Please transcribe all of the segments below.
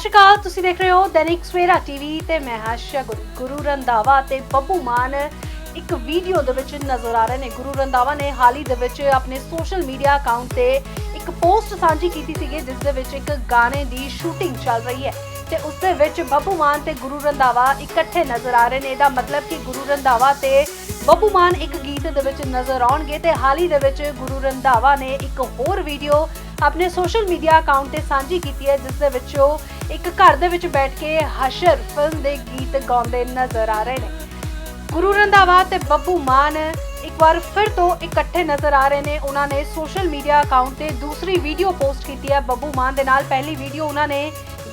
ਸ਼੍ਰੀ ਅਕਾਲ, ਤੁਸੀਂ ਦੇਖ ਰਹੇ ਹੋ ਦੈਨਿਕ ਸਵੇਰਾ ਟੀਵੀ ਤੇ ਮੈਂ ਹਾਂ ਆਸ਼ਾ ਗੁਰੂ ਗੁਰੂ ਰੰਧਾਵਾ ਤੇ ਬੱਬੂ ਮਾਨ। ਇੱਕ ਵੀਡੀਓ ਦੇ ਵਿੱਚ ਨਜ਼ਰ ਆ ਰਹੇ ਨੇ। ਗੁਰੂ ਰੰਧਾਵਾ ਨੇ ਹਾਲ ਹੀ ਦੇ ਵਿੱਚ ਆਪਣੇ ਸੋਸ਼ਲ ਮੀਡੀਆ ਅਕਾਊਂਟ ਤੇ ਇੱਕ ਪੋਸਟ ਸਾਂਝੀ ਕੀਤੀ ਸੀਗੀ, ਜਿਸ ਦੇ ਵਿੱਚ ਇੱਕ ਗਾਣੇ ਦੀ ਸ਼ੂਟਿੰਗ ਚੱਲ ਰਹੀ ਹੈ। ਤੇ ਉਸ ਦੇ ਵਿੱਚ ਬੱਬੂ ਮਾਨ ਤੇ ਗੁਰੂ ਰੰਧਾਵਾ ਇਕੱਠੇ ਨਜ਼ਰ ਆ ਰਹੇ ਨੇ। ਇਹਦਾ ਮਤਲਬ ਕਿ ਗੁਰੂ ਰੰਧਾਵਾ ਤੇ ਬੱਬੂ ਮਾਨ ਇੱਕ ਗੀਤ ਦੇ ਵਿੱਚ ਨਜ਼ਰ ਆਉਣਗੇ ਤੇ ਹਾਲ ਹੀ ਦੇ ਵਿੱਚ ਗੁਰੂ ਰੰਧਾਵਾ ਨੇ ਇੱਕ ਹੋਰ ਵੀਡੀਓ ਆਪਣੇ ਸੋਸ਼ਲ ਮੀਡੀਆ ਅਕਾਊਂਟ ਤੇ ਸਾਂਝੀ ਕੀਤੀ ਹੈ, ਜਿਸ ਦੇ ਵਿੱਚ ਉਹ ਇੱਕ ਘਰ ਦੇ ਵਿੱਚ ਬੈਠ ਕੇ ਹਸ਼ਰ ਫਿਲਮ ਦੇ ਗੀਤ ਗਾਉਂਦੇ ਨਜ਼ਰ ਆ ਰਹੇ ਨੇ। ਗੁਰੂ ਰੰਧਾਵਾ ਤੇ ਬੱਬੂ ਮਾਨ ਇੱਕ ਵਾਰ ਫਿਰ ਤੋਂ ਇਕੱਠੇ ਨਜ਼ਰ ਆ ਰਹੇ ਨੇ। ਉਹਨਾਂ ਨੇ ਸੋਸ਼ਲ ਮੀਡੀਆ ਅਕਾਊਂਟ ਤੇ ਦੂਸਰੀ ਵੀਡੀਓ ਪੋਸਟ ਕੀਤੀ ਹੈ। ਬੱਬੂ ਮਾਨ ਦੇ ਨਾਲ ਪਹਿਲੀ ਵੀਡੀਓ ਉਹਨਾਂ ਨੇ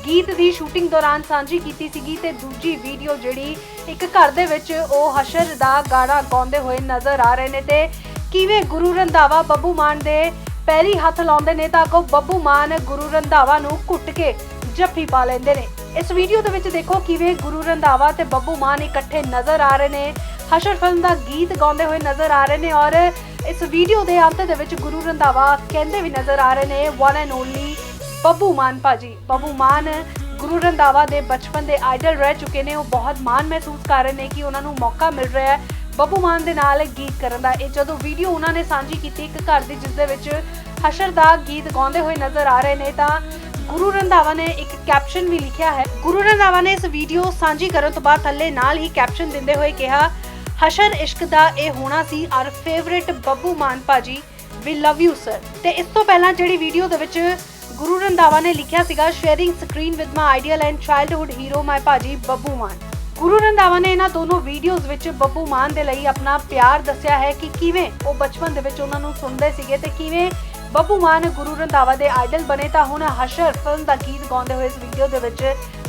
ਗੀਤ ਦੀ ਸ਼ੂਟਿੰਗ ਦੌਰਾਨ ਸਾਂਝੀ ਕੀਤੀ ਸੀਗੀ ਤੇ ਦੂਜੀ ਵੀਡੀਓ ਜਿਹੜੀ ਇੱਕ ਘਰ ਦੇ ਵਿੱਚ ਉਹ ਹਸ਼ਰ ਦਾ ਗਾਣਾ ਗਾਉਂਦੇ ਹੋਏ ਨਜ਼ਰ ਆ ਰਹੇ ਨੇ ਤੇ ਕਿਵੇਂ ਗੁਰੂ ਰੰਧਾਵਾ ਬੱਬੂ ਮਾਨ ਦੇ ਪੈਰੀ ਹੱਥ ਲਾਉਂਦੇ ਨੇ ਤਾਂ ਅੱਗੋਂ ਬੱਬੂ ਮਾਨ ਗੁਰੂ ਰੰਧਾਵਾ ਨੂੰ ਘੁੱਟ ਕੇ ਜੱਫੀ ਪਾ ਲੈਂਦੇ ਨੇ। ਇਸ ਵੀਡੀਓ ਦੇ ਵਿੱਚ ਦੇਖੋ ਕਿਵੇਂ ਗੁਰੂ ਰੰਧਾਵਾ ਤੇ ਬੱਬੂ ਮਾਨ ਇਕੱਠੇ ਨਜ਼ਰ ਆ ਰਹੇ ਨੇ। ਹਸ਼ਰ ਫਿਲਮ ਦਾ ਗੀਤ ਗਾਉਂਦੇ ਹੋਏ ਨਜ਼ਰ ਆ ਰਹੇ ਨੇ ਔਰ ਇਸ ਵੀਡੀਓ ਦੇ ਅੰਤ ਦੇ ਵਿੱਚ ਗੁਰੂ ਰੰਧਾਵਾ ਕਹਿੰਦੇ ਵੀ ਨਜ਼ਰ ਆ ਰਹੇ ਨੇ one and only Babbu Maan ਭਾਜੀ। ਬੱਬੂ ਮਾਨ ਗੁਰੂ ਰੰਧਾਵਾ ਦੇ ਬਚਪਨ ਦੇ ਆਈਡਲ ਰਹਿ ਚੁੱਕੇ ਨੇ। ਉਹ ਬਹੁਤ ਮਾਣ ਮਹਿਸੂਸ ਕਰ ਰਹੇ ਨੇ ਕਿ ਉਹਨਾਂ ਨੂੰ ਮੌਕਾ ਮਿਲ ਰਿਹਾ ਹੈ। ਬੱਬੂ ਮਾਨ ਦੇ ਨਾਲ ਗੀਤ ਕਰਨ ਦਾ ਇਹ ਜਦੋਂ ਵੀਡੀਓ ਉਹਨਾਂ ਨੇ ਸਾਂਝੀ ਕੀਤੀ ਇੱਕ ਘਰ ਦੀ, ਜਿਸ ਦੇ ਵਿੱਚ ਹਸ਼ਰ ਦਾ ਗੀਤ ਗਾਉਂਦੇ ਹੋਏ ਨਜ਼ਰ ਆ ਰਹੇ ਨੇ, ਤਾਂ ਗੁਰੂ ਰੰਧਾਵਾ ਨੇ ਇੱਕ ਕੈਪਸ਼ਨ ਵੀ ਲਿਖਿਆ ਹੈ। ਗੁਰੂ ਰੰਧਾਵਾ ਨੇ ਇਸ ਵੀਡੀਓ ਸਾਂਝੀ ਕਰਨ ਤੋਂ ਬਾਅਦ ਥੱਲੇ ਨਾਲ ਹੀ ਕੈਪਸ਼ਨ ਦਿੰਦੇ ਹੋਏ ਕਿਹਾ, ਹਸ਼ਰ ਇਸ਼ਕ ਦਾ ਇਹ ਹੋਣਾ ਸੀ ਆਰ ਫੇਵਰਿਟ ਬੱਬੂ ਮਾਨ ਭਾਜੀ। ਵੀ ਲਵ ਯੂ ਸਰ ਤੇ ਇਸ ਤੋਂ ਪਹਿਲਾਂ ਜਿਹੜੀ ਵੀਡੀਓ ਦੇ ਵਿੱਚ ਗੁਰੂ ਰੰਧਾਵਾ ਨੇ ਲਿਖਿਆ ਸੀਗਾ sharing screen with my ideal and childhood hero my ਭਾਜੀ ਬੱਬੂ ਮਾਨ। ਗੁਰੂ ਰੰਧਾਵਾ ਨੇ ਇਹਨਾਂ ਦੋਨੋਂ ਵੀਡੀਓਜ਼ ਵਿੱਚ ਬੱਬੂ ਮਾਨ ਦੇ ਲਈ ਆਪਣਾ ਪਿਆਰ ਦੱਸਿਆ ਹੈ ਕਿ ਕਿਵੇਂ ਉਹ ਬਚਪਨ ਦੇ ਵਿੱਚ ਉਹਨਾਂ ਨੂੰ ਸੁਣਦੇ ਸੀਗੇ ਤੇ ਕਿਵੇਂ ਬੱਬੂ ਮਾਨ ਗੁਰੂ ਰੰਧਾਵਾ ਦੇ ਆਈਡਲ ਬਣੇ ਤਾਂ ਹੁਣ ਹਸ਼ਰ ਫਿਲਮ ਦਾ ਗੀਤ ਗਾਉਂਦੇ ਹੋਏ ਇਸ ਵੀਡੀਓ ਦੇ ਵਿੱਚ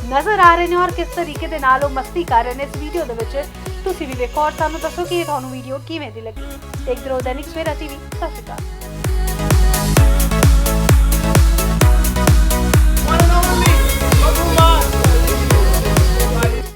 ਨਜ਼ਰ ਆ ਰਹੇ ਨੇ ਔਰ ਕਿਸ ਤਰੀਕੇ ਦੇ ਨਾਲ ਉਹ ਮਸਤੀ ਕਰ ਰਹੇ ਨੇ ਇਸ ਵੀਡੀਓ ਦੇ ਵਿੱਚ। ਤੁਸੀਂ ਵੀ ਵੇਖੋ ਔਰ ਸਾਨੂੰ ਦੱਸੋ ਕਿ ਇਹ ਤੁਹਾਨੂੰ ਵੀਡੀਓ ਕਿਵੇਂ ਦੀ ਲੱਗੀ। ਦੇਖਦੇ ਰਹੋ ਦੈਨਿਕ ਸਵੇਰਾ ਟੀਵੀ ਸਤਿ ਸ਼੍ਰੀ ਅਕਾਲ।